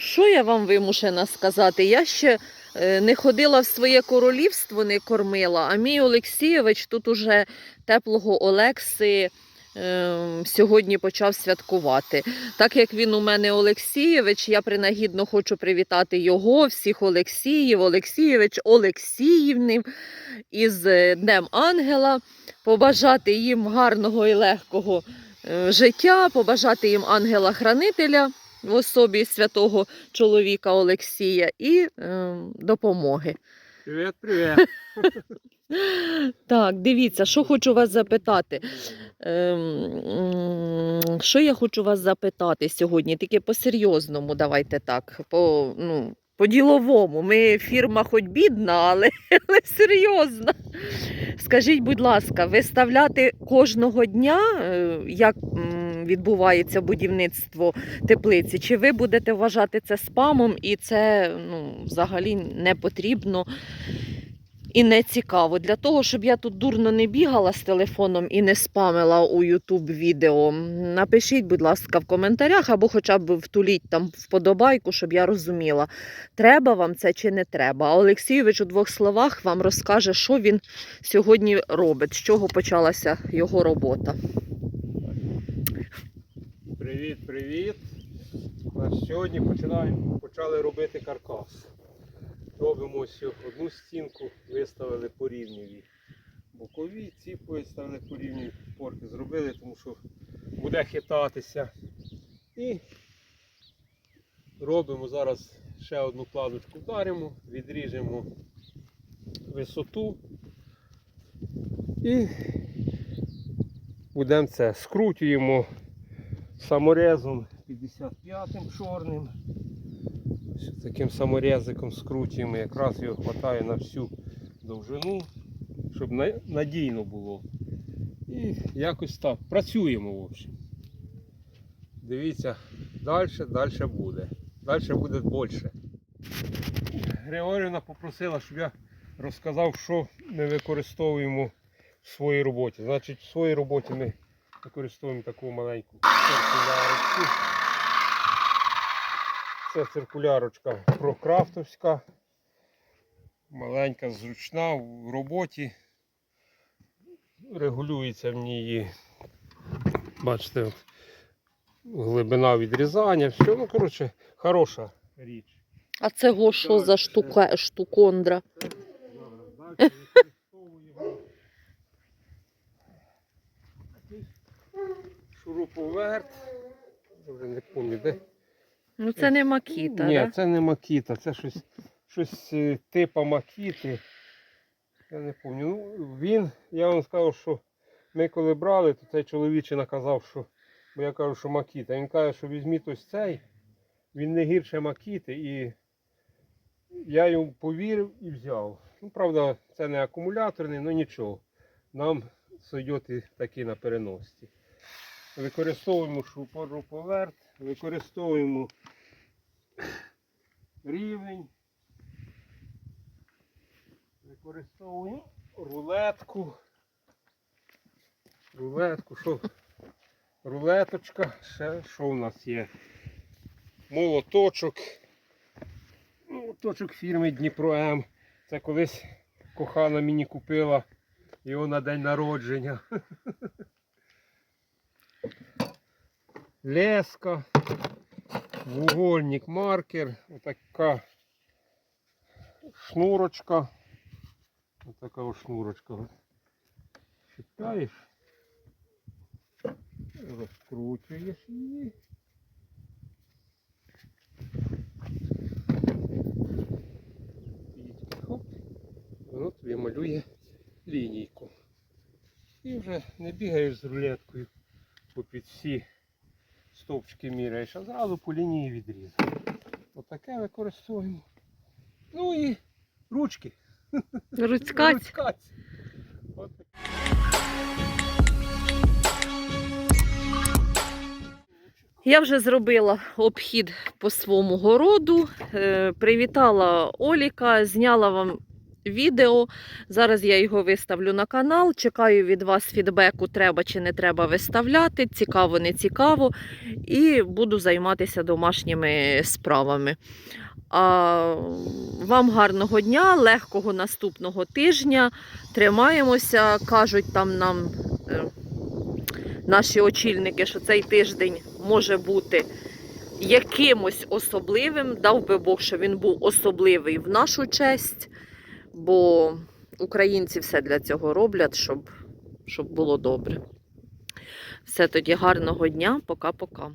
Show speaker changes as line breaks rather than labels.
що я вам вимушена сказати? Я ще е, не ходила в своє королівство, не кормила, а мій Олексійович тут уже теплого Олекси е, сьогодні почав святкувати. Так як він у мене Олексійович, я принагідно хочу привітати його, всіх Олексіїв, Олексійович, Олексіївнів із е, Днем Ангела, побажати їм гарного і легкого е, життя, побажати їм ангела-хранителя в особі святого чоловіка Олексія і е, допомоги.
Привіт, привіт.
Так, дивіться, що хочу вас запитати. Ем, що я хочу вас запитати сьогодні? Тільки по-серйозному, давайте так. По, ну, по-діловому. Ми фірма хоч бідна, але, але серйозна. Скажіть, будь ласка, виставляти кожного дня, е, як відбувається будівництво теплиці, чи ви будете вважати це спамом і це ну, взагалі не потрібно? і не цікаво. Для того, щоб я тут дурно не бігала з телефоном і не спамила у YouTube відео, напишіть, будь ласка, в коментарях або хоча б втуліть там вподобайку, щоб я розуміла, треба вам це чи не треба. А Олексійович у двох словах вам розкаже, що він сьогодні робить, з чого почалася його робота.
Привіт, привіт. На сьогодні починаємо, почали робити каркас. Робимо ось одну стінку, виставили по. Бокові, ці виставили по порки зробили, тому що буде хитатися. І робимо зараз ще одну планочку вдаримо, відріжемо висоту і будемо це скрутюємо саморезом 55-м чорним. Таким саморезиком скручуємо, якраз його вистачає на всю довжину, щоб надійно було. І якось так. Працюємо, в общем. Дивіться, далі, далі буде. Далі буде більше. Григорівна попросила, щоб я розказав, що ми використовуємо в своїй роботі. Значить, в своїй роботі ми використовуємо таку маленьку циркулярочку. Це циркулярочка прокрафтовська. Маленька, зручна в роботі. Регулюється в ній, бачите, от, глибина відрізання, все, ну, коротше, хороша річ.
А це го що за штука, штукондра?
Зараз далі використовуємо такий шуруповерт. Вже не пам'ятаю, де.
Ну це не макіта,
Ні,
да?
це не макіта, це щось, щось е, типа макіти. Я не пам'ятаю. Ну, він, я вам сказав, що ми коли брали, то цей чоловічий наказав, що. Бо я кажу, що макіта. Він каже, що візьміть ось цей, він не гірше макіти. І я йому повірив і взяв. Ну, правда, це не акумуляторний, але нічого. Нам сойдет і такий на переносці. Використовуємо шуруповерт, використовуємо рівень. Використовуємо рулетку. Рулетку, що? Рулеточка, ще що у нас є? Молоточок. Молоточок фірми Дніпро М. Це колись кохана мені купила його на день народження. Леска вугольник, маркер, отака шнурочка. Отака ось шнурочка. Читаєш, розкручуєш її. Воно тобі малює лінійку. І вже не бігаєш з рулеткою попід всі стовпчики міряєш, а зразу по лінії відрізав. Отаке використовуємо. Ну і ручки.
Руцькаць.
Руцькаць. От.
Я вже зробила обхід по своєму городу, е, привітала Оліка, зняла вам відео. Зараз я його виставлю на канал. Чекаю від вас фідбеку, треба чи не треба виставляти. Цікаво, не цікаво. І буду займатися домашніми справами. А вам гарного дня, легкого наступного тижня. Тримаємося, кажуть там нам е, наші очільники, що цей тиждень може бути якимось особливим. Дав би Бог, що він був особливий в нашу честь, бо українці все для цього роблять, щоб, щоб було добре. Все тоді гарного дня, пока-пока.